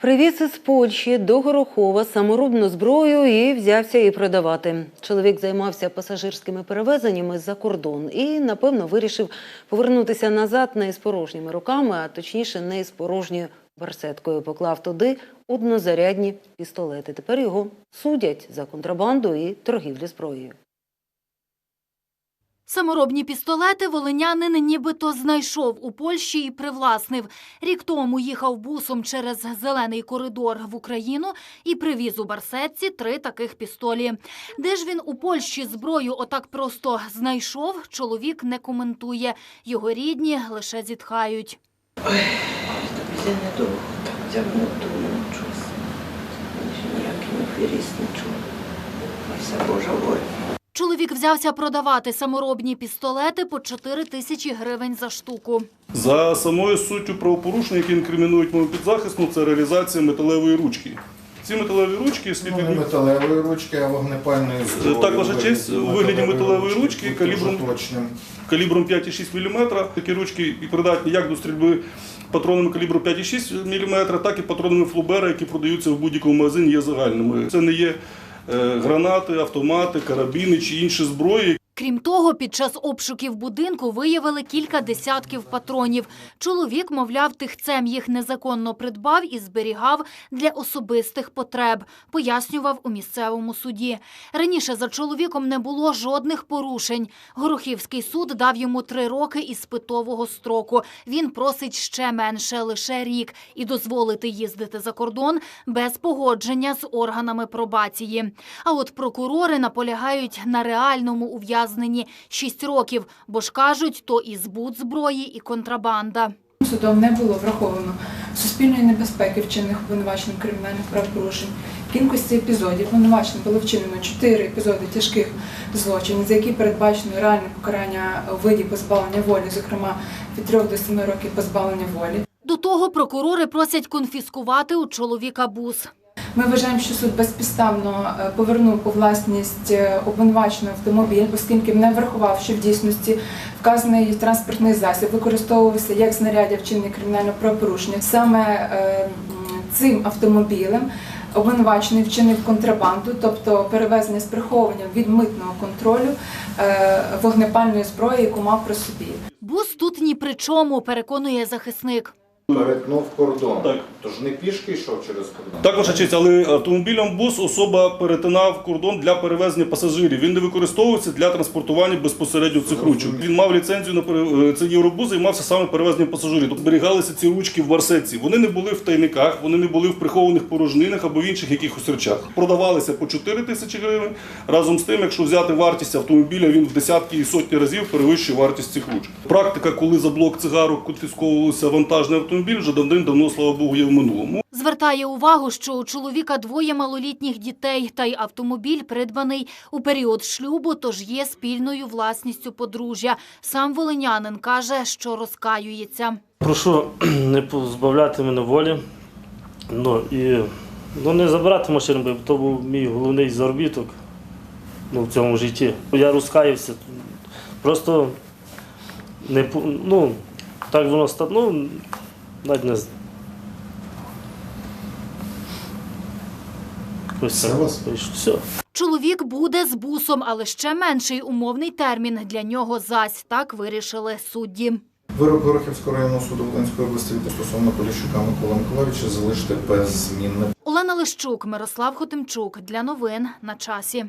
Привіз із Польщі до Горохова саморобну зброю і взявся її продавати. Чоловік займався пасажирськими перевезеннями за кордон і, напевно, вирішив повернутися назад не з порожніми руками, а точніше, не з порожньою барсеткою. Поклав туди однозарядні пістолети. Тепер його судять за контрабанду і торгівлю зброєю. Саморобні пістолети волинянин нібито знайшов у Польщі і привласнив. Рік тому їхав бусом через зелений коридор в Україну і привіз у барсетці три таких пістолі. Де ж він у Польщі зброю отак просто знайшов, чоловік не коментує. Його рідні лише зітхають. Я недовго так тягнув, думаю, щось. Ніякий аферіст, нічого. Ой, Божа воля. Чоловік взявся продавати саморобні пістолети по 4 тисячі гривень за штуку. За самою суттю правопорушення, які інкримінують мою підзахисну, це реалізація металевої ручки. Ці металеві ручки слід Ну, не металевої ручки, а вогнепальної зброї. Так, ваша честь, у вигляді металевої ручки калібром- точним. калібром 5,6 мм. Такі ручки і придатні як до стрільби патронами калібру 5,6 мм, так і патронами флубера, які продаються в будь-якому магазині, є загальними. Це не є гранати, автомати, карабіни чи інші зброї, Крім того, під час обшуків будинку виявили кілька десятків патронів. Чоловік, мовляв, тихцем їх незаконно придбав і зберігав для особистих потреб, пояснював у місцевому суді. Раніше за чоловіком не було жодних порушень. Горохівський суд дав йому три роки іспитового строку. Він просить ще менше, лише рік, і дозволити їздити за кордон без погодження з органами пробації. А от прокурори наполягають на реальному ув'язненні 6 років, бо ж кажуть, то і збут зброї, і контрабанда. Судом не було враховано суспільної небезпеки вчинених обвинуваченим кримінальних правопорушень. Кількості епізодів обвинуваченим було вчинено 4 епізоди тяжких злочинів, за які передбачено реальне покарання у виді позбавлення волі, зокрема від 3 до 7 років позбавлення волі. До того прокурори просять конфіскувати у чоловіка бус. Ми вважаємо, що суд безпідставно е, повернув у власність е, обвинуваченого автомобіль, оскільки не врахував, що в дійсності вказаний транспортний засіб використовувався як знаряддя вчинення кримінального правопорушення. Саме е, цим автомобілем обвинувачений вчинив контрабанду, тобто перевезення з приховуванням від митного контролю вогнепальної зброї, яку мав при собі. Бус тут ні при чому, переконує захисник. Перетнув кордон. Так. Тож не пішки йшов через кордон. Так, ваша честь, але автомобілем бус особа перетинав кордон для перевезення пасажирів. Він не використовується для транспортування безпосередньо цих ручок. Він мав ліцензію на пере- е, цей євробус, займався саме перевезенням пасажирів. Тобто ці ручки в барсетці. Вони не були в тайниках, вони не були в прихованих порожнинах або в інших якихось речах. Продавалися по 4 тисячі гривень. Разом з тим, якщо взяти вартість автомобіля, він в десятки і сотні разів перевищує вартість цих ручок. Практика, коли за блок цигарок конфісковувався вантажний автомобіль, вже давним-давно, слава Богу, є в минулому. Звертає увагу, що у чоловіка двоє малолітніх дітей, та й автомобіль придбаний у період шлюбу, тож є спільною власністю подружжя. Сам волинянин каже, що розкаюється. Прошу не позбавляти мене волі. Ну і ну, не забирати машину, бо то був мій головний заробіток ну, в цьому житті. Я розкаявся. Просто не ну, так воно стало. Ну, навіть не з- Ось Все так. вийшло. Все. Чоловік буде з бусом, але ще менший умовний термін для нього зась. Так вирішили судді. Вирок Горохівського районного суду Волинської області від стосовно Поліщука Микола Миколаївича залишити без змін. Олена Лищук, Мирослав Хотимчук. Для новин на часі.